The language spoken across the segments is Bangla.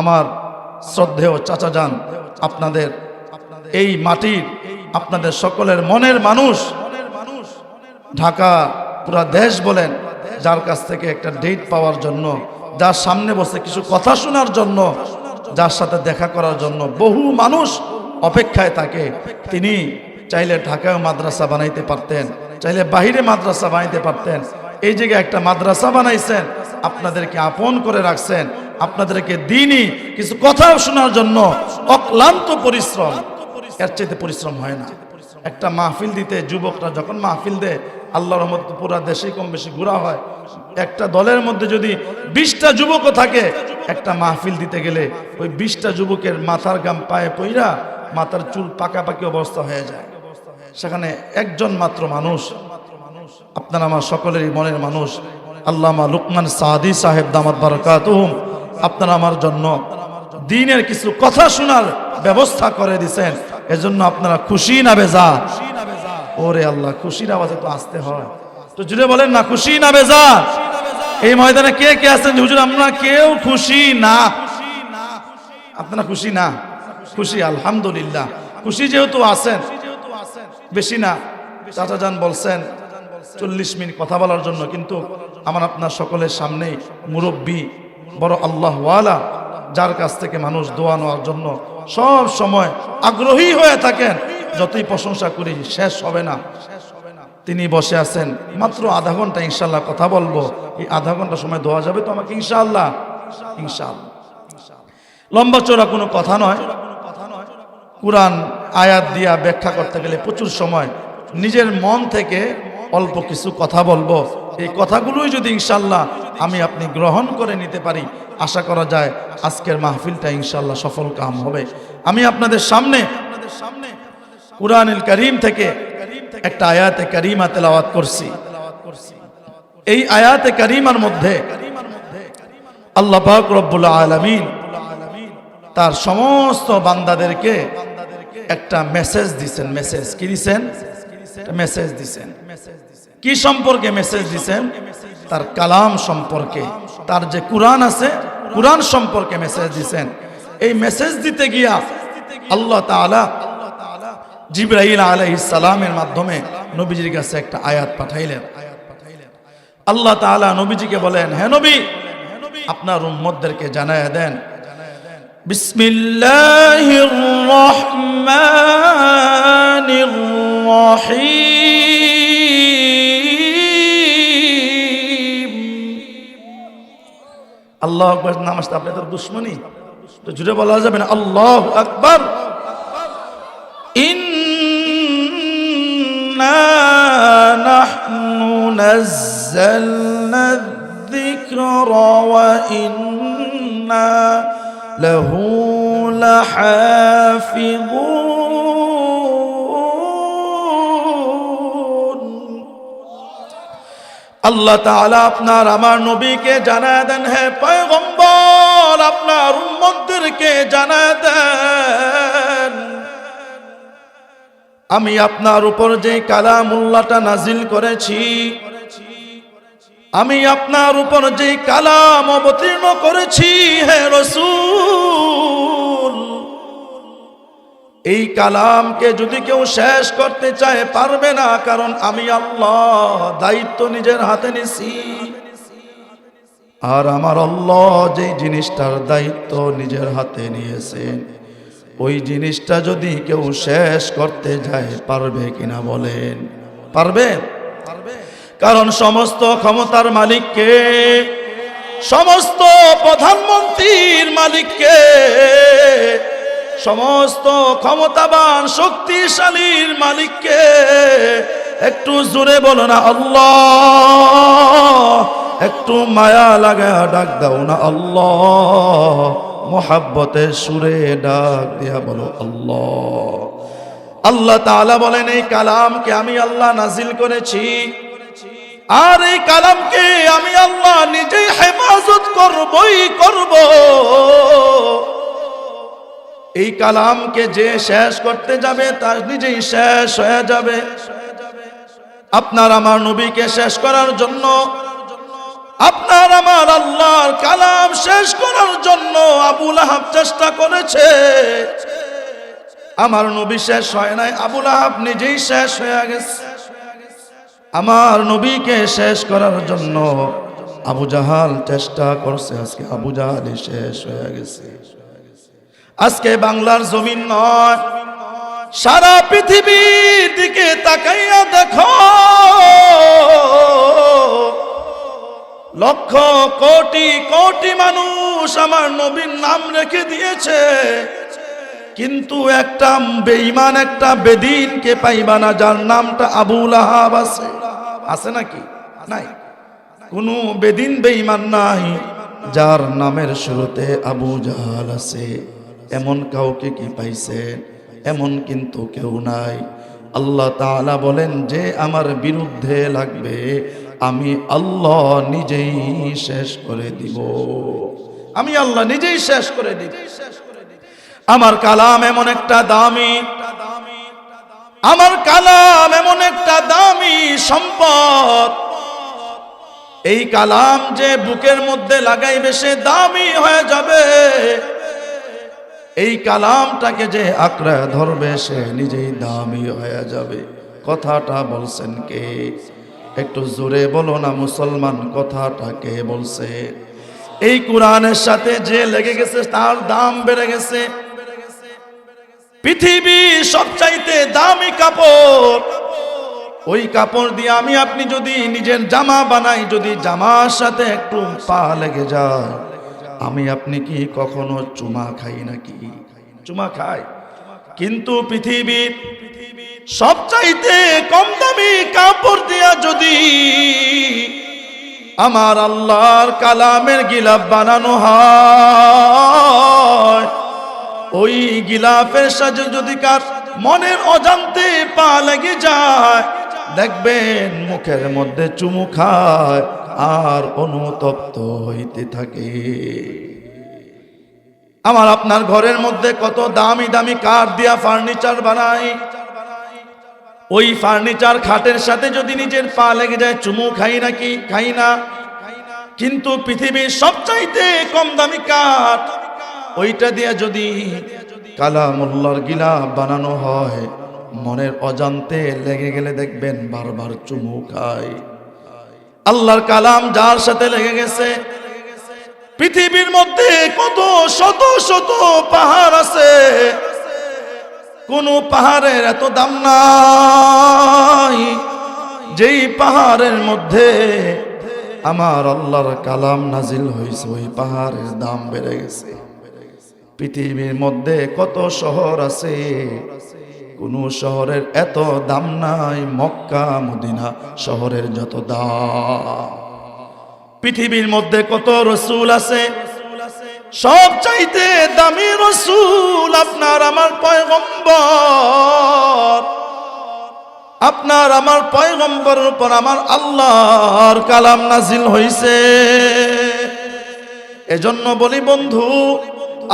আমার শ্রদ্ধেয় চাচা যান, আপনাদের এই মাটির আপনাদের সকলের মনের মানুষ, ঢাকা পুরা দেশ বলেন, যার কাছ থেকে একটা ডেট পাওয়ার জন্য, যার সামনে বসে কিছু কথা শোনার জন্য, যার সাথে দেখা করার জন্য বহু মানুষ অপেক্ষায় থাকে। তিনি চাইলে ঢাকায় মাদ্রাসা বানাইতে পারতেন, চাইলে বাহিরে মাদ্রাসা বানাইতে পারতেন। এই জায়গায় একটা মাদ্রাসা বানাইছেন, আপনাদেরকে আপন করে রাখছেন। আপনাদেরকে দিনই কিছু কথা শোনার জন্য অক্লান্ত পরিশ্রম। এর চাইতে পরিশ্রম হয় না। একটা মাহফিল দিতে যুবকরা যখন মাহফিল দেয় আল্লাহর রহমত পুরা দেশেই কম বেশি ঘোরা হয়। একটা দলের মধ্যে যদি বিশটা যুবকও থাকে, একটা মাহফিল দিতে গেলে ওই বিশটা যুবকের মাথার গাম পায়ে পইরা মাথার চুল পাকাপাকি অবস্থা হয়ে যায়। সেখানে একজন মাত্র মানুষ, আপনার আমার সকলেরই মনের মানুষ, আল্লামা লুকমান সাদি সাহেব, দামাত বারকাতুহুম। আপনার আমার জন্য দিনের কিছু কথা শোনার ব্যবস্থা করে দিছেন। এজন্য আপনারা খুশি না বেজা? ওরে আল্লাহ, খুশির আওয়াজে তো আসতে হয়। তো জুড়ে বলেন না, খুশি না বেজা? এই ময়দানে কে কে আছেন? হুজুর, আমরা কেউ খুশি না। আপনারা খুশি না? খুশি, আলহামদুলিল্লাহ। খুশি যেহেতু আছেন, বেশি না। চাচা যান বলছেন, চল্লিশ মিনিট কথা বলার জন্য, কিন্তু আমার আপনার সকলের সামনেই মুরব্বী বড় আল্লাহওয়ালা, যার কাছ থেকে মানুষ দোয়া নেওয়ার জন্য সব সময় আগ্রহী হয়ে থাকেন। যতই প্রশংসা করি, শেষ হবে না। তিনি বসে আছেন। মাত্র আধা ঘণ্টা ইনশাল্লাহ কথা বলব। এই আধা ঘণ্টা সময় দেওয়া যাবে তো আমাকে ইনশাআল্লাহ? ইনশাআল্লাহ। লম্বা চোরা কোনো কথা নয়। কোরআন আয়াত দিয়া ব্যাখ্যা করতে গেলে প্রচুর সময়। নিজের মন থেকে অল্প কিছু কথা বলব। এই কথাগুলোই যদি ইনশাল্লাহ আমি আপনি গ্রহণ করে নিতে পারি। আশা করা যায় আজকের মাহফিলটা ইনশাল্লাহ সফল কাম হবে। আমি আপনাদের সামনে, কোরআনুল করিম থেকে একটা আয়াতে করিমা তেলাওয়াত করছি। এই আয়াতে করিমার মধ্যে আল্লাহ পাক রব্বুল আলামিন তার সমস্ত বান্দাদেরকে একটা মেসেজ দিছেন। মেসেজ কি দিছেন? মেসেজ দিছেন। কি সম্পর্কে মেসেজ দিছেন? তার কালাম সম্পর্কে, তার যে কোরআন আছে, কোরআন সম্পর্কে মেসেজ দিছেন। এই মেসেজ দিতে গিয়া আল্লাহ তাআলা জিব্রাহিল আলাইহিস সালামের মাধ্যমে নবীজির কাছে একটা আয়াত পাঠাইলেন। আল্লাহ তাআলা নবীজিকে বলেন, হে নবী, আপনার উম্মতদেরকে জানায় দেন। বিসমিল্লাহির রহমানির রহিম। আল্লাহ আকবার নামাজটা আপনি তো দুশ্মনী তো জুড়ে বলা যাবে না আল্লাহ আকবার إنا نحن نزلنا الذكر وإنا له لحافظون আল্লাহ তাআলা আপনার, আমার নবীকে জানায় দেন, হে পয়গম্বর, আপনার উম্মতদেরকে জানায় দেন। আমি আপনার উপর যে কালামুল্লাহটা নাজিল করেছি, আমি আপনার উপর যে কালাম অবতীর্ণ করেছি, হে রসুল এই কালামকে যদি কেউ শেষ করতে চায়, পারবে না, কারণ আমি আল্লাহ, দায়িত্ব নিজের হাতে নিছি। আর আমার আল্লাহ যে জিনিসটার দায়িত্ব নিজের হাতে নিয়েছেন, ওই জিনিসটা যদি কেউ শেষ করতে যায়, পারবে কিনা বলেন? পারবে? কারণ সমস্ত ক্ষমতার মালিককে, সমস্ত প্রধানমন্ত্রীর মালিককে সমস্ত ক্ষমতাবান, শক্তিশালীর মালিককে একটু জোরে বলো না, আল্লাহ। একটু মায়া লাগা ডাক দাও না, আল্লাহ। মোহাব্বতের সুরে ডাক দিয়া বলো, আল্লাহ। আল্লাহ তাআলা বলেন, এই কালামকে আমি আল্লাহ নাজিল করেছি। আর এই কালামকে আমি আল্লাহ নিজেই হেফাজত করবই, করব। এই কালামকে যে শেষ করতে যাবে, তার নিজেই শেষ হয়ে যাবে। আপনার আমার নবীকে শেষ করার জন্য, আপনার আমার আল্লাহর কালাম শেষ করার জন্য আবুল আহাব চেষ্টা করেছে। আমার নবী শেষ হয় নাই, আবুল আহাব নিজেই শেষ হয়ে গেছে। আমার নবীকে শেষ করার জন্য আবু জাহাল চেষ্টা করছে, আজকে আবু জাহালই শেষ হয়ে গেছে। আজকে বাংলার জমিন নয়, সারা পৃথিবীর দিকে তাকাইয়া দেখো। লক্ষ কোটি কোটি মানুষ আমার নবীর নাম রেখে দিয়েছে। কিন্তু একটা বেঈমান, একটা বেদিনকে পাইবা না, যার নামটা আবুল আহাব আছে। আছে নাকি? নাই। কোনো বেদিন বেঈমান নাই, যার নামের শুরুতে আবু জাহাল আছে। এমন কাউকে কি পাইছেন এমন কিন্তু কেউ নাই। আল্লাহ তাআলা বলেন, যে আমার বিরুদ্ধে লাগবে, আমি আল্লাহ নিজেই শেষ করে দিব। আমি আল্লাহ নিজেই শেষ করে দিব। আমার কালাম এমন একটা দামি, আমার কালাম এমন একটা দামি সম্পদ। এই কালাম যে বুকের মধ্যে লাগাইবে, সে দামি হয়ে যাবে। এই কালামটাকে যে আঁকড়া ধরবে, সে নিজেই দামি হয়ে যাবে। কথাটা বলছেন কে? একটু জোরে বলো না মুসলমান, কথাটা কে বলছে? এই কোরআনের সাথে যে লেগে গেছে, তার দাম বেড়ে গেছে। পৃথিবী সবচাইতে দামি কাপড়। ওই কাপড় দিয়ে আমি, আপনি যদি নিজের জামা বানাই, যদি জামার সাথে একটু পা লেগে যায় আমি আপনি কি কখনো চুমা খাই নাকি? চুমা খাই। কিন্তু পৃথিবীর সবচাইতে কম দামি কাপড় দিয়া যদি আমার আল্লাহর কালামের গিলাপ বানানো হয়, ওই গিলাফের সাজে যদি কার মনের অজান্তে পা লেগে যায় দেখবেন মুখের মধ্যে চুমু খায় আর অনুতপ্ত হইতে থাকে। আমার আপনার ঘরের মধ্যে কত দামি দামি কাঠ দিয়া ফার্নিচার বানাই। ওই ফার্নিচার খাটের সাথে যদি নিজের পা লেগে যায়, চুমু খাই নাকি খাই না। কিন্তু পৃথিবীর সবচাইতে কম দামি কাঠ, ওইটা দিয়ে যদি কালামুল্লার গিলা বানানো হয় মনের অজান্তে লেগে গেলে দেখবেন বারবার চুমু খায়। আল্লাহর কালাম যার সাথে লেগে গেছে, পৃথিবীর মধ্যে কত শত শত পাহাড় আছে। কোন পাহাড়ের এত দাম নাই, যেই পাহাড়ের মধ্যে আমার আল্লাহর কালাম নাজিল হয়েছে, ওই পাহাড়ের দাম বেড়ে গেছে। পৃথিবীর মধ্যে কত শহর আছে কোন শহরের এত দাম নাই, মক্কা, মদিনা শহরের যত দাম। পৃথিবীর মধ্যে কত রসুল আছে? সব চাইতে দামি রসুল আপনার আমার পয়গম্বর। আপনার আমার পয়গম্বরের উপর আমার আল্লাহর কালাম নাজিল হইছে। এজন্য বলি বন্ধু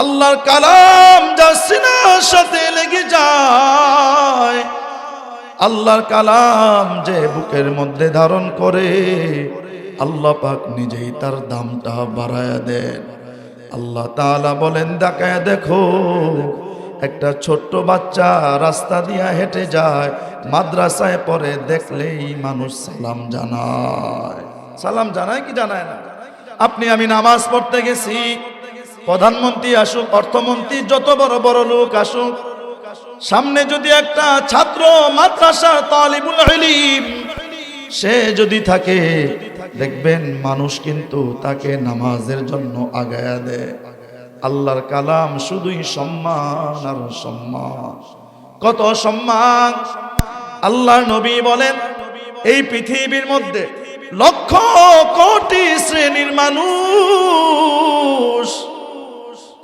আল্লাহর কালাম যা সিনার সাথে লেগে যায়, আল্লাহর কালাম যে বুকের মধ্যে ধারণ করে, আল্লাহ পাক নিজেই তার দামটা বাড়ায় দেন। আল্লাহ তাআলা বলেন, দেখায় দেখো, একটা ছোট্ট বাচ্চা রাস্তা দিয়া হেঁটে যায়, মাদ্রাসায় পরে দেখলেই মানুষ সালাম জানায়। সালাম জানায় কি জানায় না? আপনি, আমি নামাজ পড়তে গেছি প্রধানমন্ত্রী আসুক, অর্থমন্ত্রী, যত বড় বড় লোক আসুক, সামনে যদি একটা ছাত্র মাদ্রাসার তালিবুল ইলিম, সে যদি থাকে, দেখবেন মানুষ কিন্তু তাকে নামাজের জন্য আগায়া দেয়। আল্লাহর কালাম শুধুই সম্মান আর সম্মান। কত সম্মান? আল্লাহর নবী বলেন, এই পৃথিবীর মধ্যে লক্ষ কোটি শ্রেণির মানুষ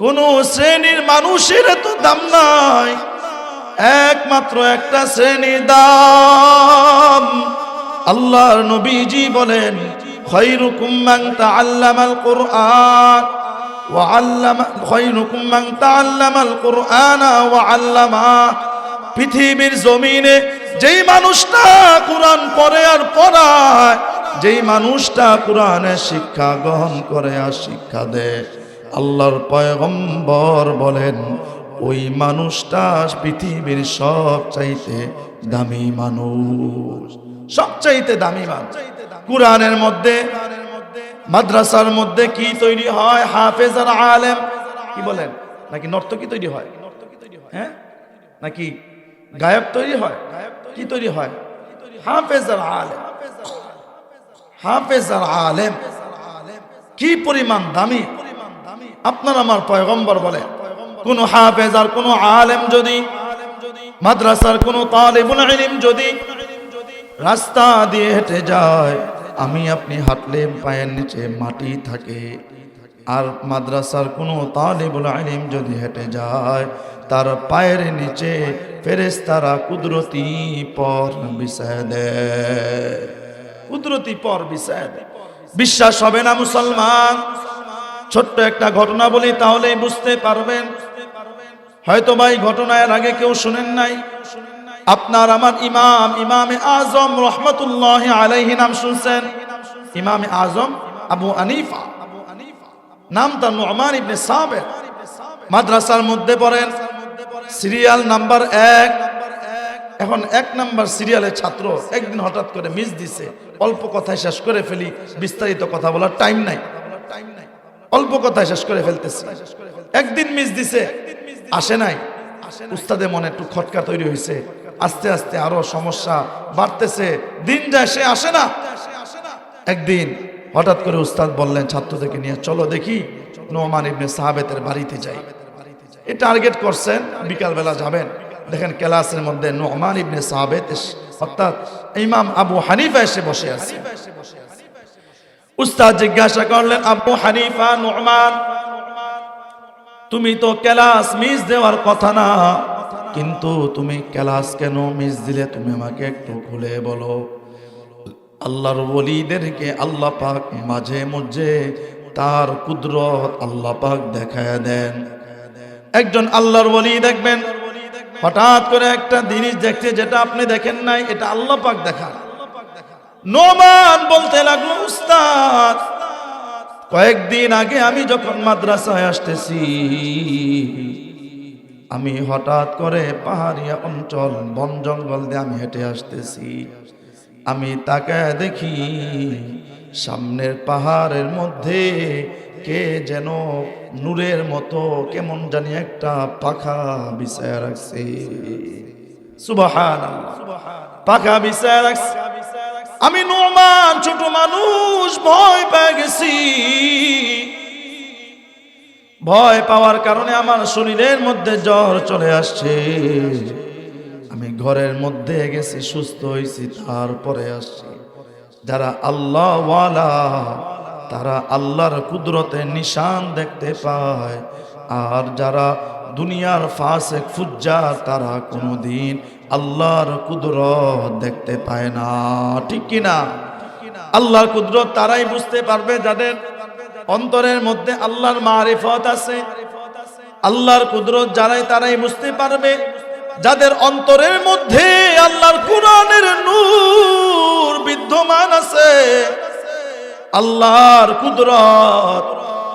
কোন শ্রেণির মানুষের তো দাম নাই। একমাত্র একটা শ্রেণি দাম। আল্লাহর নবীজি বলেন ওয়া আল্লামা ওয়া আল্লামা। পৃথিবীর জমিনে যেই মানুষটা কোরআন পড়ে আর পড়ায়, যেই মানুষটা কোরআনের শিক্ষা গ্রহণ করে আর শিক্ষা দেয়। আল্লাহর পয়গম্বর বলেন, ওই মানুষটা পৃথিবীর সব চাইতে দামি মানুষ, সবচাইতে দামি মানুষ। কোরআনের মধ্যে, মাদ্রাসার মধ্যে কি তৈরি হয়? হাফেজ আর আলেম। কি বলেন? নাকি নর্তকী তৈরি হয়? হ্যাঁ? নাকি গায়ক তৈরি হয়? কি তৈরি হয়? হাফেজ আর আলেম। হাফেজ আর আলেম। কি পরিমাণ দামি? আপনার আমার পয়গম্বর বলে। কোন হাফেজ আর কোন আলেম যদি, মাদ্রাসার কোন তালেবুল ইলম যদি রাস্তা দিয়ে হেঁটে যায়, আমি আপনি হাঁটলে পায়ের নিচে মাটি থাকে। আর মাদ্রাসার কোনো তালেবুল আলিম যদি হেঁটে যায়, তার পায়ের নিচে ফেরেশতারা কুদরতি পর বিষয় দেয়। কুদরতি পর বিষয় বিশ্বাস হবে না মুসলমান। ছোট্ট একটা ঘটনা বলি তাহলেই বুঝতে পারবেন। হয়তো ভাই ঘটনার আগে কেউ শুনেন নাই। আপনার আমার ইমাম, ইমামে আজম রহমতুল্লাহ আলাইহি নাম শুনছেন? ইমামে আজম আবু আনিফা। নাম তার নোমান ইবনে সাবের মাদ্রাসার মধ্যে পড়েন। সিরিয়াল নাম্বার এক। এখন এক নাম্বার সিরিয়ালের ছাত্র, একদিন হঠাৎ করে মিস দিছে। অল্প কথায় শেষ করে ফেলি, বিস্তারিত কথা বলার টাইম নাই। অল্প কথায় শেষ করে ফেলতেছে। একদিন মিস দিছে, আসে নাই। উস্তাদের মনে একটু খটকা তৈরি হয়েছে। আস্তে আস্তে আরও সমস্যা বাড়তেছে। দিন যায় সে আসে না। একদিন হঠাৎ করে উস্তাদ বললেন ছাত্রদেরকে নিয়ে চলো দেখি নোমান ইবনে সাহাবেতের বাড়িতে যাই। এই টার্গেট করছেন, বিকালবেলা যাবেন। দেখেন ক্লাসের মধ্যে নোমান ইবনে সাহাবেত অর্থাৎ ইমাম আবু হানিফা এসে বসে আছে। উস্তাদ জিজ্ঞাসা করলেন, আবু হানিফা, নোমান, তুমি তো ক্লাস মিস দেওয়ার কথা না। কিন্তু তুমি ক্লাস কেন মিস দিলে, তুমি আমাকে একটু খুলে বলো। আল্লাহর ওলিদেরকে আল্লাহ পাক মাঝে মধ্যে তার কুদরত আল্লাহ পাক দেখায় দেন। একজন আল্লাহর ওলি দেখবেন, হঠাৎ করে একটা জিনিস দেখতে যেটা আপনি দেখেন নাই, এটা আল্লাহ পাক দেখান। নোমান বলতে লাগল, উস্তাদ, কয়েকদিন আগে আমি যখন মাদ্রাসায় আসতেছি, আমি হঠাৎ করে পাহাড়িয়া অঞ্চল, বন জঙ্গল দিয়ে আমি হেঁটে আসতেছি। আমি তাকে দেখি, সামনের পাহাড়ের মধ্যে কে যেন নূরের মতো কেমন জানি একটা পাখা বিছায় রাখছে। সুবাহান পাখা বিছায় রাখছে। আমি নোমান, ছোট মানুষ, ভয় পেয়ে গেছি। ভয় পাওয়ার কারণে আমার শরীরের মধ্যে জ্বর চলে আসছে। আমি ঘরের মধ্যে গেছি, সুস্থ হয়েছি, তারপরে আসছি। যারা আল্লাহওয়ালা, তারা আল্লাহর কুদরতের নিশান দেখতে পায়। আর যারা দুনিয়ার ফাসেক, ফুজ্জার তারা কোনোদিন আল্লাহর কুদরত দেখতে পায় না। ঠিক কিনা আল্লাহর কুদরত তারাই বুঝতে পারবে যাদের অন্তরের মধ্যে আল্লাহর মারিফত আছে। আল্লাহর কুদরত যারাই তারাই বুঝতে পারবে যাদের অন্তরের মধ্যে আল্লাহর কোরআনের নূর বিদ্যমান আছে। আল্লাহর কুদরত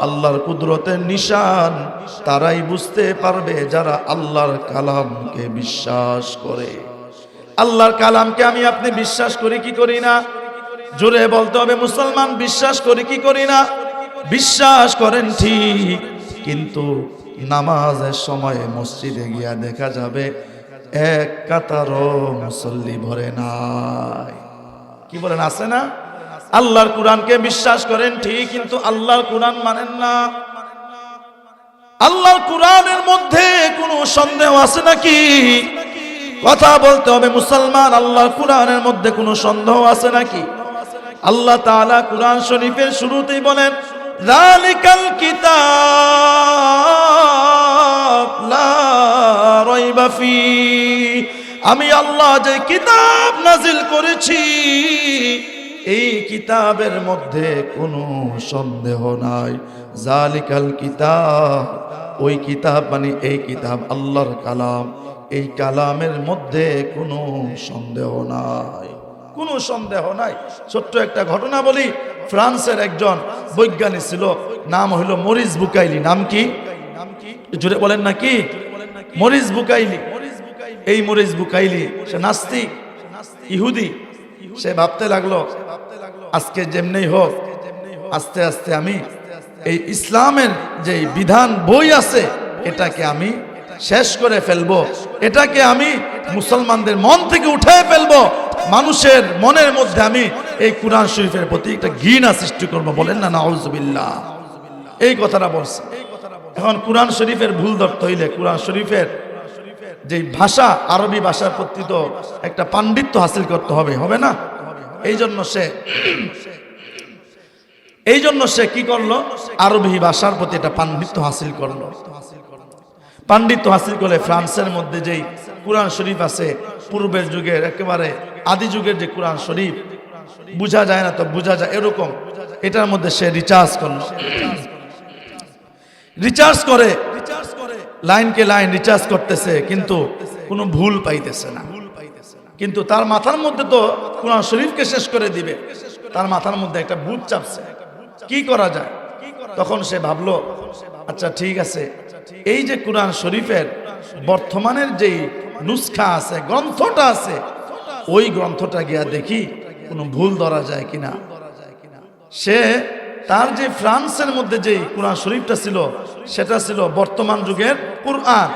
আল্লাহর কুদরতের নিশান, তারাই বুঝতে পারবে যারা আল্লাহর কালামকে বিশ্বাস করে। আল্লাহর কালামকে আমি আপনি বিশ্বাস করি কি করি না? জোরে বলতে হবে, মুসলমান বিশ্বাস করি কি করি না? বিশ্বাস করেন ঠিক, কিন্তু নামাজের সময় মসজিদে গিয়া দেখা যাবে, এক কাতারও মুসল্লি ভরে নাই। কি বলেন, আছে না? আল্লাহর কোরআনকে বিশ্বাস করেন, ঠিক, কিন্তু আল্লাহর কোরআন মানেন না। আল্লাহর কোরআনের মধ্যে কোনো সন্দেহ আছে নাকি? কথা বলতে হবে, মুসলমান, আল্লাহর কোরআনের মধ্যে কোনো সন্দেহ আছে নাকি? আল্লাহ তাআলা কোরআন শরীফের শুরুতেই বলেন, যালিকাল কিতাব লা রাইবা ফি। আমি আল্লাহ যে কিতাব নাজিল করেছি এই কিতাবের মধ্যে কোনো সন্দেহ নাই। জালিকাল কিতাব, ওই কিতাব মানে এই কিতাব, আল্লাহর কালাম। এই কালামের মধ্যে কোনো সন্দেহ নাই। কোনো সন্দেহ নাই। ছোট্ট একটা ঘটনা বলি, ফ্রান্সের একজন বৈজ্ঞানিক ছিল, নাম হইল মরিস বুকাইলি। নাম কি? জুড়ে বলেন না কি? Maurice Bucaille. এই মরিস বুকাইলি, সে নাস্তিক, ইহুদি। সে ভাবতে লাগল আজকে যেমনি হোক আস্তে আস্তে আমি এই ইসলামের যে বিধান বই আছে এটাকে আমি শেষ করে ফেলব। এটাকে আমি মুসলমানদের মন থেকে উঠে ফেলব। মানুষের মনের মধ্যে আমি এই কোরআন শরীফের প্রতি একটা ঘৃণা সৃষ্টি করব বলেন না নাউজুবিল্লাহ। এই কথাটা বলছে। এখন কোরআন শরীফের ভুল ধরতে হইলে কোরআন শরীফের যে ভাষা, আরবি ভাষার প্রতি তো একটা পাণ্ডিত্য হাসিল করতে হবে হবে না? এই জন্য সে এই জন্য সে কি করল? আরবি ভাষার প্রতি একটা পাণ্ডিত্য হাসিল করল। পাণ্ডিত্য হাসিল করলে ফ্রান্সের মধ্যে যেই কোরআন শরীফ আছে, পূর্বের যুগের একেবারে আদি যুগের যে কোরআন শরীফ, বোঝা যায় না তো বোঝা যায়, এরকম। এটার মধ্যে সে রিচার্জ করল। রিচার্জ করে লাইনকে লাইন রিচার্জ করতেছে, কিন্তু কোনো ভুল পাইতেছে না। কিন্তু তার মাথার মধ্যে তো কোরআন শরীফকে শেষ করে দিবে। তার মাথার মধ্যে একটা ভূত চাপছে। কি করা যায়? তখন সে ভাবলো আচ্ছা ঠিক আছে। এই যে কোরআন শরীফের বর্তমানের যেই নুসখা আছে, গ্রন্থটা আছে, ওই গ্রন্থটা গিয়া দেখি কোনো ভুল ধরা যায় কিনা। সে তার যে ফ্রান্সের মধ্যে যেই কোরআন শরীফটা ছিল, সেটা ছিল বর্তমান যুগের কোরআন।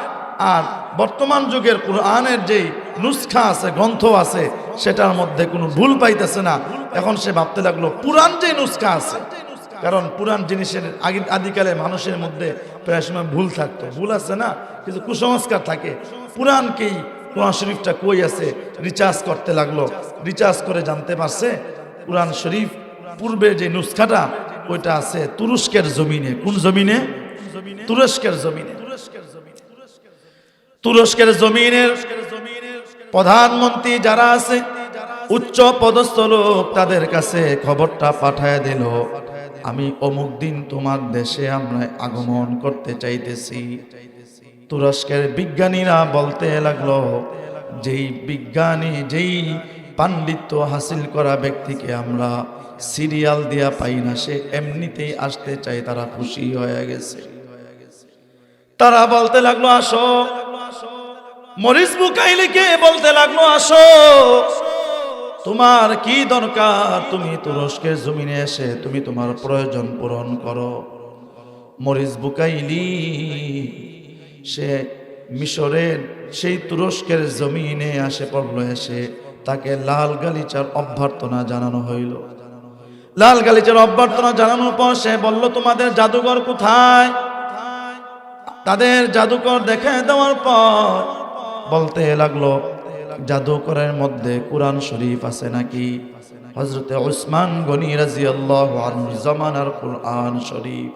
আর বর্তমান যুগের কোরআনের যেই নুসখা আছে, গ্রন্থ আছে, সেটার মধ্যে কোনো ভুল পাইতেছে না। এখন সে ভাবতে লাগল পুরান যে নুসখা আছে, কারণ পুরান জিনিসের আগে আদিকালে মানুষের মধ্যে প্রায় সময় ভুল থাকতো। ভুল আছে না কিছু কুসংস্কার থাকে। পুরানকেই কোরআন শরীফটা কই আছে? রিচার্জ করতে লাগল। রিচার্জ করে জানতে পারছে, কোরআন শরীফ পূর্বে যে নুসখাটা, ওইটা আছে তুরস্কের জমিনে। কোন জমিনে? তুরস্কের জমিনে। তুরস্কের জমিনের প্রধানমন্ত্রী যারা আছে, উচ্চ পদস্থ লোক তাদের কাছে খবরটা পাঠায় দিল, আমি অমুক দিন তোমার দেশে আমরা আগমন করতে চাইতেছি। তুরস্কের বিজ্ঞানীরা বলতে লাগল, যেই বিজ্ঞানী, যেই পাণ্ডিত্য হাসিল করা ব্যক্তিকে আমরা সিরিয়াল দিয়া পাই না, সে এমনিতেই আসতে চায়, তারা খুশি হয়ে গেছে। তারা বলতে লাগল, আসো। মরিস বুকাইলিকে বলতে লাগল, আসো। তোমার কি দরকার? তুমি তুরস্কের জমিনে এসে, তুমি তোমার প্রয়োজন পূরণ করো। মরিস বুকাইলি, সে মিশরের সেই তুরস্কের জমিনে আসে পড়ল, এসে তাকে লাল গালিচার অভ্যর্থনা জানানো হইল। লাল গালিচার অভ্যর্থনা জানানোর পর সে বলল, তোমাদের জাদুঘর কোথায়? তাদের জাদুকর দেখে দেওয়ার পর বলতে লাগল জাদুকরের মধ্যে কোরআন শরীফ আছে নাকি? হজরতে উসমান গনি রাজিয়াল্লাহ জমানার কোরআন শরীফ।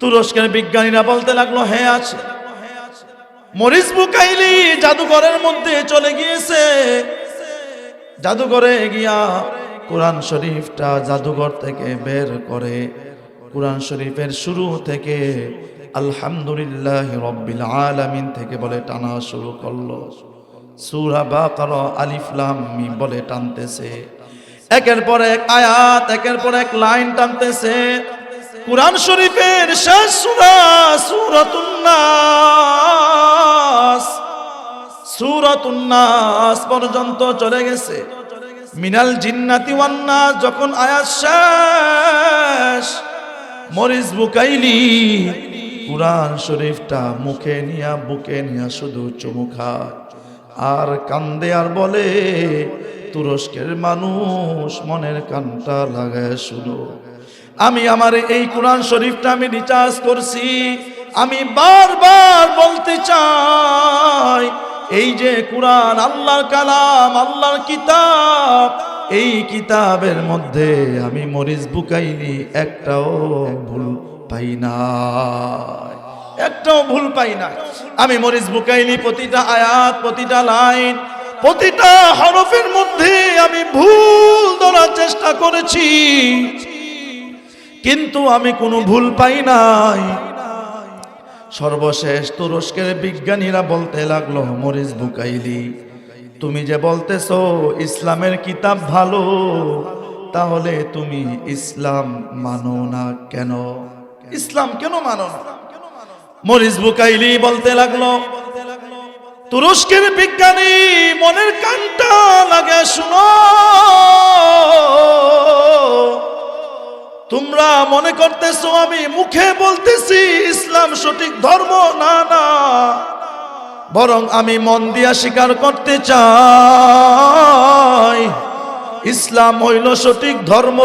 তুরস্কের বিজ্ঞানীরা বলতে লাগল হ্যাঁ আছে মরিস বুকাইলি জাদুঘরের মধ্যে চলে গিয়েছে। জাদুঘরে গিয়া কোরআন শরীফটা জাদুঘর থেকে বের করে কোরআন শরীফের শুরু থেকে আলহামদুলিল্লাহ রব্বিল আলামিন থেকে বলে টানা শুরু করল। সুরা বাকার আলিফলাম মিম বলে টানতেছে। একের পর এক আয়াত, একের পর এক লাইন টানতেছে। কোরআন শরীফের শেষ সুরা সুরাতুন্নাস সুরাতুন্নাস পর্যন্ত চলে গেছে। মিনাল জিন্নাতি ওয়ান্নাস, যখন শেষ মরিস বুকাইলি, কোরআন শরীফটা মুখে নিয়া, বুকে নিয়া শুধু চুমুখা আর কান্দে আর বলে, তুরস্কের মানুষ মনের কানটা লাগায় শুনো। আমি আমার এই কোরআন শরীফটা আমি রিচার্জ করছি। আমি বারবার বলতে চাই এই যে কোরআন, আল্লাহর কালাম, আল্লাহর কিতাব, এই কিতাবের মধ্যে আমি মরিস বুকাইনি, একটাও ভুল পাই না একটাও ভুল পাই না আমি মরিস বুকাইনি প্রতিটা আয়াত, প্রতিটা লাইন, প্রতিটা হরফের মধ্যে আমি ভুল ধরার চেষ্টা করেছি। কিন্তু আমি কোনো ভুল পাই নাই। সর্বশেষ তুরস্কের বিজ্ঞানীরা বলতে লাগল, মরিস বুকাইলি, তুমি যে বলতেছ ইসলামের কিতাব ভালো, তাহলে তুমি ইসলাম মানো না কেন? ইসলাম কেন মানো না? মরিস বুকাইলি বলতে লাগল, তুরস্কের বিজ্ঞানী মনের কানটা লাগে, শুনো। তোমরা মনে করতেছ আমি মুখে বলতেছি, ইসলাম সঠিক ধর্ম? না না। বরং আমি মন দিয়া স্বীকার করতে চাই, ইসলাম হইল সঠিক ধর্ম।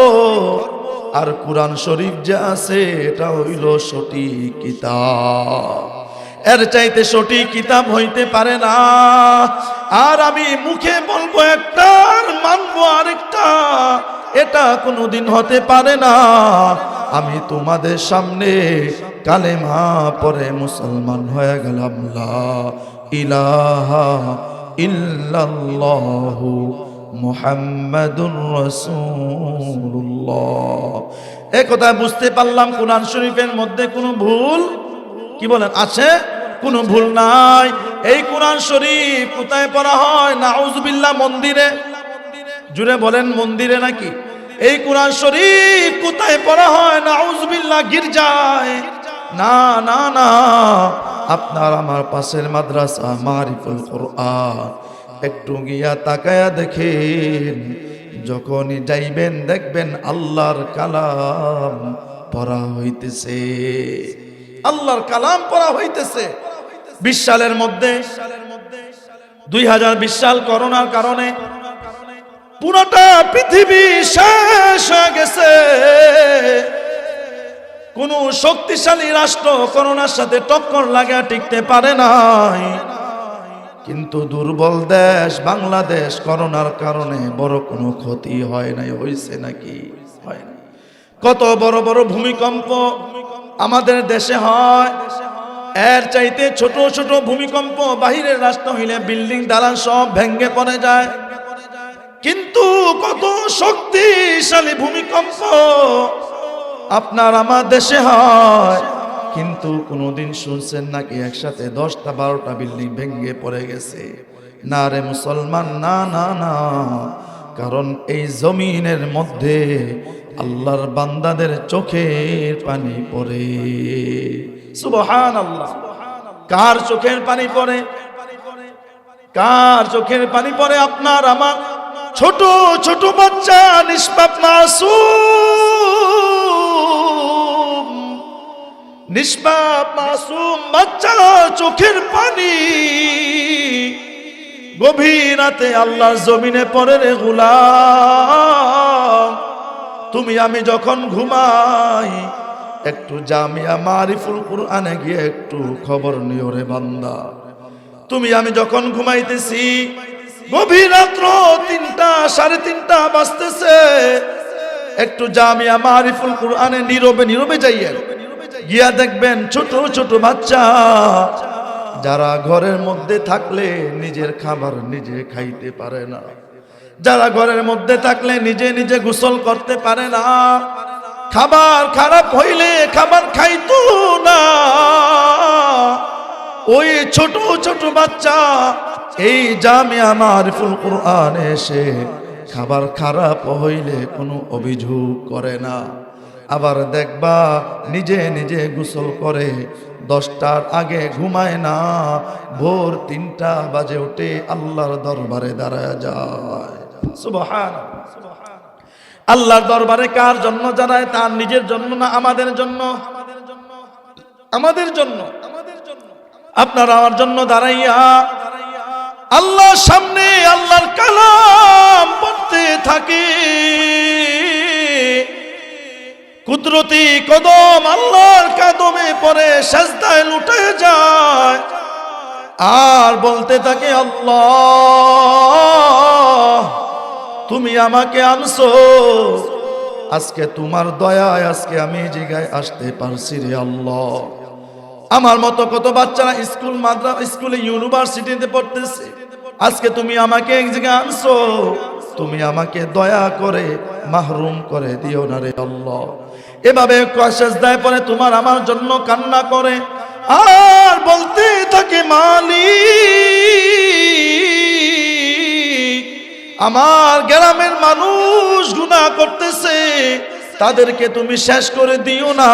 আর কোরআন শরীফ যে আছে, এটা হইল সঠিক কিতাব। এর চাইতে সঠিক কিতাব হইতে পারে না। আর আমি মুখে বলব একটা আর মানবো আরেকটা। এটা কোনোদিন হতে পারে না। আমি তোমাদের সামনে কালেমা পরে মুসলমান হয়ে গেলাম। ইলাহা ইল্লাল্লাহু মুহাম্মাদুর রাসূলুল্লাহ। এ কথা বুঝতে পারলাম কোরআন শরীফের মধ্যে কোনো ভুল। কি বলেন? আছে? কোনো ভুল নাই। এই কোরআন শরীফ কোথায় পড়া হয়? নাউজুবিল্লাহ মন্দিরে। জুড়ে বলেন মন্দিরে নাকি? এই কোরআন শরীফ কোথায় পড়া হয়? নাউজুবিল্লাহ, গির্জায়। না না না। আপনার আমার পাশের মাদ্রাসা, মারিফুল কোরআন। একটু গিয়া তাকায়া দেখেন, যখনই যাইবেন দেখবেন আল্লাহর কালাম পড়া হইতেছে। আল্লাহর কালাম পড়া হইতেছে। বিশ সালের মধ্যে, দুই হাজার বিশ সাল করোনার কারণে পুরোটা পৃথিবী শেষ হয়ে গেছে। কোন শক্তিশালী রাষ্ট্র করোনার সাথে টক্কর লাগা টিকতে পারে নাই। কিন্তু দুর্বল দেশ বাংলাদেশ করোনার কারণে বড় কোনো ক্ষতি হয় নাই, হয়েছে নাকি? কত বড় বড় ভূমিকম্প আমাদের দেশে হয়। এর চাইতে ছোট ছোট ভূমিকম্প বাহিরের রাষ্ট্র হইলে বিল্ডিং, দালান সব ভেঙ্গে পড়ে যায়। কিন্তু কত শক্তিশালী ভূমিকম্প আপনার আমার দেশে হয়। কিন্তু কোনোদিন শুনছেন নাকি একসাথে দশটা, বারোটা বিল্ডিং ভেঙে পড়ে গেছে। না রে মুসলমান, না না না। কারণ এই জমিনের মধ্যে আল্লাহর বান্দাদের চোখের পানি পড়ে। সুবহান আল্লাহ কার চোখের পানি পড়ে? কার চোখের পানি পড়ে আপনার, আমার? ছোট ছোট বাচ্চা, নিষ্পাপ মাসুম। নিষ্পাপ মাসুম বাচ্চা, চোখের পানি। গভীর রাতে আল্লাহর জমিনে পড়ে রে গুলাম। তুমি, আমি যখন ঘুমাই, একটু জামিয়া মারিফুল কুরআনে গিয়ে একটু খবর নিও রে বান্দা। তুমি, আমি যখন ঘুমাইতেছি গভীর রাত্র তিনটা, সাড়ে তিনটা বাজতেছে। একটু জামিয়া মারিফুল কুরআনে নীরবে নীরবে যাইয়েন। গিয়া দেখবেন ছোট ছোট বাচ্চা যারা ঘরের মধ্যে থাকলে নিজের খাবার নিজে খাইতে পারে না। যারা ঘরের মধ্যে থাকলে নিজে নিজে গোসল করতে পারে না। খাবার খারাপ হইলে খাবার খাইতো না। ওই ছোট ছোট বাচ্চা এই জামিয়া মারিফুল কোরআন এসে খাবার খারাপ হইলে কোনো অভিযোগ করে না। আবার দেখবা নিজে নিজে গোসল করে দশটার আগে ঘুমায় না, ভোর তিনটা বাজে উঠে আল্লাহর দরবারে দাঁড়ায় যায়। সুবহান আল্লাহর দরবারে কার জন্য জানায় তার নিজের জন্য না আমাদের জন্য? আমাদের জন্য। আপনার আমার জন্য দাঁড়াইয়া আল্লাহর সামনে আল্লাহর কালাম পড়তে থাকে। কুদরতি কদম আল্লাহর কাদমে পরে সাজদায় লুটে যায়। আর বলতে থাকে, আল্লাহ, তুমি আমাকে আনছো। আজকে তোমার দয়ায়, আজকে আমি এই জায়গায় আসতে পারছি রে আল্লাহ। আমার মতো কত বাচ্চারা স্কুল মাদ্রা স্কুলে, ইউনিভার্সিটিতে পড়তেছে? আজকে তুমি আমাকে এক জায়গায় আনছো। তুমি আমাকে দয়া করে মাহরুম করে দিও না রে আল্লাহ। এভাবে দেয় পরে তোমার আমার জন্য কান্না করে। আর বলতে থাকে মালিক, আমার গ্রামের মানুষ গুনাহ করতেছে। তাদেরকে তুমি শেষ করে দিও না।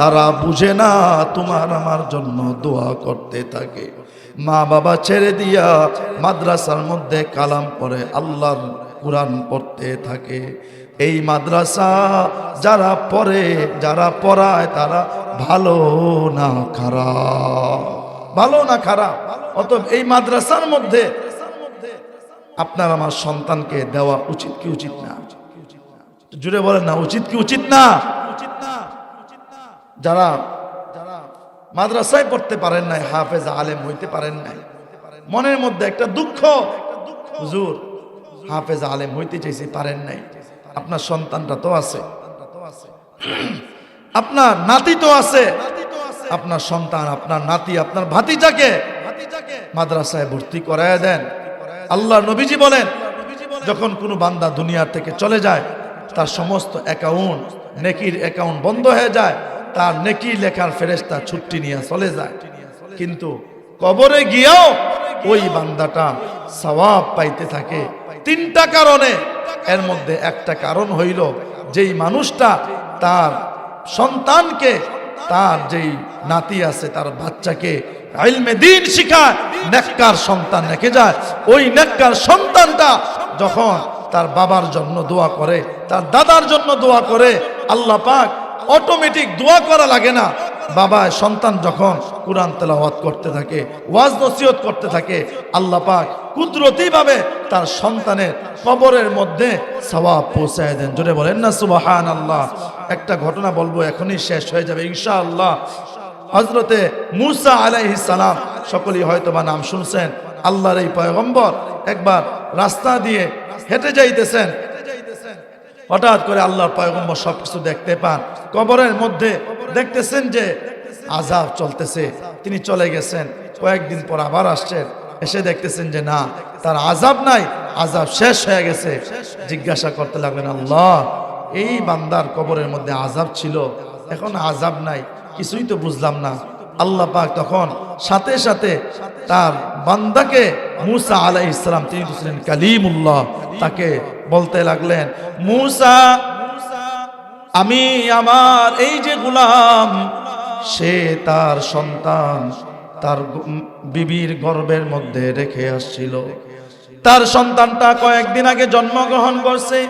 তারা বুঝে না তোমার আমার জন্য দোয়া করতে থাকে। মা বাবা ছেড়ে দিয়া মাদ্রাসার মধ্যে কালাম পরে আল্লাহর কোরআন পড়তে থাকে। এই মাদ্রাসা যারা পড়ে, যারা পড়ায় তারা ভালো না খারাপ। ভালো না খারাপ? অত এই মাদ্রাসার মধ্যে আপনার আমার সন্তানকে দেওয়া উচিত কি উচিত না? জুড়ে বলেন না, উচিত কি উচিত না? যারা যারা মাদ্রাসায় পড়তে পারেন নাই, হাফেজ, আলেম হইতে পারেন নাই, মনের মধ্যে একটা দুঃখ। হুজুর, হাফেজ, আলেম হইতে চাইছে, পারেন নাই। আপনার সন্তানটা তো আছে। আপনার নাতি তো আছে। আপনার সন্তান, আপনার নাতি, আপনার ভাতিজাকে মাদ্রাসায় ভর্তি করায় দেন। আল্লাহ নবীজি বলেন, যখন কোনো বান্দা দুনিয়ার থেকে চলে যায়, তার সমস্ত অ্যাকাউন্ট নেকির অ্যাকাউন্ট বন্ধ হয়ে যায়। তার নেকি লেখার ফেরেস্তা ছুটি নিয়ে চলে যায়। কিন্তু কবরে গিয়েও ওই বান্দাটা সওয়াব পাইতে থাকে। তিনটা কারণে। এর মধ্যে একটা কারণ হইল, যেই মানুষটা তার সন্তানকে, তার যেই নাতি আছে, তার বাচ্চাকে ইলমে দিন শিখায়, নেককার সন্তান রেখে যায়। ওই নেককার সন্তানটা যখন তার বাবার জন্য দোয়া করে, তার দাদার জন্য দোয়া করে, আল্লাহ পাক অটোমেটিক দোয়া করা লাগে না। বাবা, সন্তান যখন কোরআন তেলাওয়াত করতে থাকে, ওয়াজ নসিহত করতে থাকে, আল্লাহ পাক কুদরতি ভাবে তার সন্তানের কবরের মধ্যে সওয়াব পৌঁছায় দেন। জোরে বলেন না সুবাহান আল্লাহ একটা ঘটনা বলব, এখনই শেষ হয়ে যাবে, ইনশাআল্লাহ। হজরতে মুসা আলাইহি সালাম, সকলেই হয়তো বা নাম শুনছেন, আল্লাহর এই পয়গম্বর একবার রাস্তা দিয়ে হেঁটে যাইতেছেন হঠাৎ করে আল্লাহর পয়গম্বর সবকিছু দেখতে পান। কবরের মধ্যে দেখতেছেন যে আজাব চলতেছে। তিনি চলে গেছেন। কয়েকদিন পর আবার আসছেন। এসে দেখতেছেন যে না, তার আজাব নাই। আজাব শেষ হয়ে গেছে। জিজ্ঞাসা করতে লাগলেন, আল্লাহ, এই বান্দার কবরের মধ্যে আজাব ছিল? এখন আজাব নাই। কিছুই তো বুঝলাম না। আল্লাহ পাক তখন সাথে সাথে তার বান্দাকে মুসা আলাই ইসলাম তিনি তো ছিলেন কালিমুল্লাহ, তাকে বলতে লাগলেন, মুসা, আমি আমার এই যে গুলাম, সে তার সন্তান তার বিবির গর্ভের মধ্যে রেখে আসছিল। তার সন্তানটা কয়েকদিন আগে জন্মগ্রহণ করছে।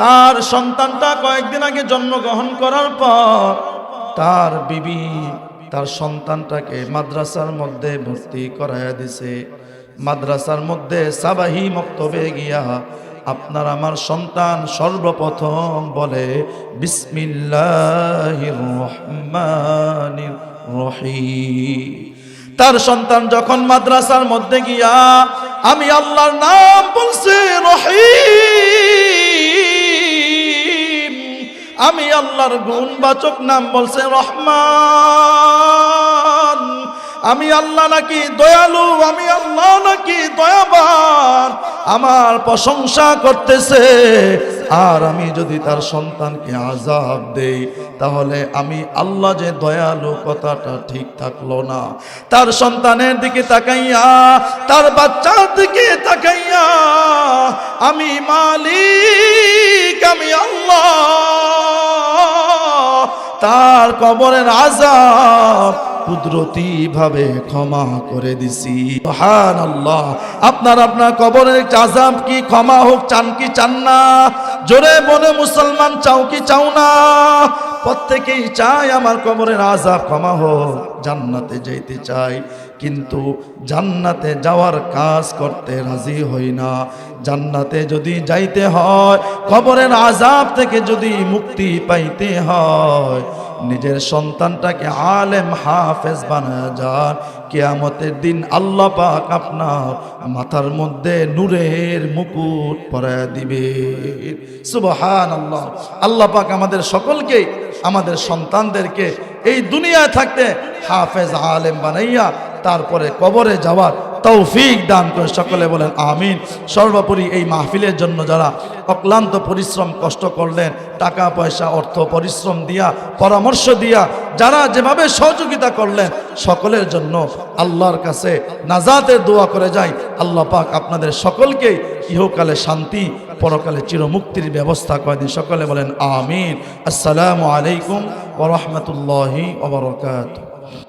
তার সন্তানটা কয়েকদিন আগে জন্মগ্রহণ করার পর তার বিবি তার সন্তানটাকে মাদ্রাসার মধ্যে ভর্তি করাইয়া দিছে। মাদ্রাসার মধ্যে সাবাহি মক্তবে গিয়া, আপনার আমার সন্তান সর্বপ্রথম বলে, বিসমিল্লাহির রহমানির রহিম। তার সন্তান যখন মাদ্রাসার মধ্যে গিয়া, আমি আল্লাহর নাম বলছে রহিম। আমি আল্লাহর গুণবাচক নাম বলছে রহমান। আমি আল্লাহ নাকি দয়ালু, আমি আল্লাহ নাকি দয়াবান। আমার প্রশংসা করতেছে, আর আমি যদি তার সন্তানকে আজাব দেই, তাহলে আমি আল্লাহ যে দয়ালু কথাটা ঠিক থাকল না। তার সন্তানের দিকে তাকাইয়া, তার বাচ্চার দিকে তাকাইয়া আমি মালিক, আমি আল্লাহ। তার কবরের আজাব কুদরতি ভাবে ক্ষমা করে দিছি। হান আল্লাহ আপনার আপনার কবরের আজাব কি ক্ষমা হোক, চান কি চান না? জোরে বলে, মুসলমান চাও কি চাও না? প্রত্যেকেই চাই আমার কবরের আজাব ক্ষমা হোক, জান্নাতে যেতে চাই কিন্তু জান্নাতে যাওয়ার কাজ করতে রাজি হই না। জান্নাতে যদি যাইতে হয়, কবরের আজাব থেকে যদি মুক্তি পাইতে হয়, নিজের সন্তানটাকে আলেম হাফেজ বানা যান। কেয়ামতের দিন আল্লাহ পাক আপনার মাথার মধ্যে নূরের মুকুট পরায় দিবে। সুবহান আল্লাহ আল্লাহ পাক আমাদের সকলকে, আমাদের সন্তানদেরকে এই দুনিয়ায় থাকতে হাফেজ আলেম বানাইয়া তারপরে কবরে যাওয়ার তৌফিক দান করে সকলে বলেন আমিন। সর্বোপরি এই মাহফিলের জন্য যারা অক্লান্ত পরিশ্রম, কষ্ট করলেন, টাকা, পয়সা, অর্থ, পরিশ্রম দিয়া, পরামর্শ দিয়া, যারা যেভাবে সহযোগিতা করলেন, সকলের জন্য আল্লাহর কাছে নাজাতের দোয়া করে যাই। আল্লাহ পাক আপনাদের সকলকে ইহকালে শান্তি, পরকালে চিরমুক্তির ব্যবস্থা করে দিন। সকলে বলেন আমিন। আসসালামু আলাইকুম ওরহমতুল্লাহি ওবরকাত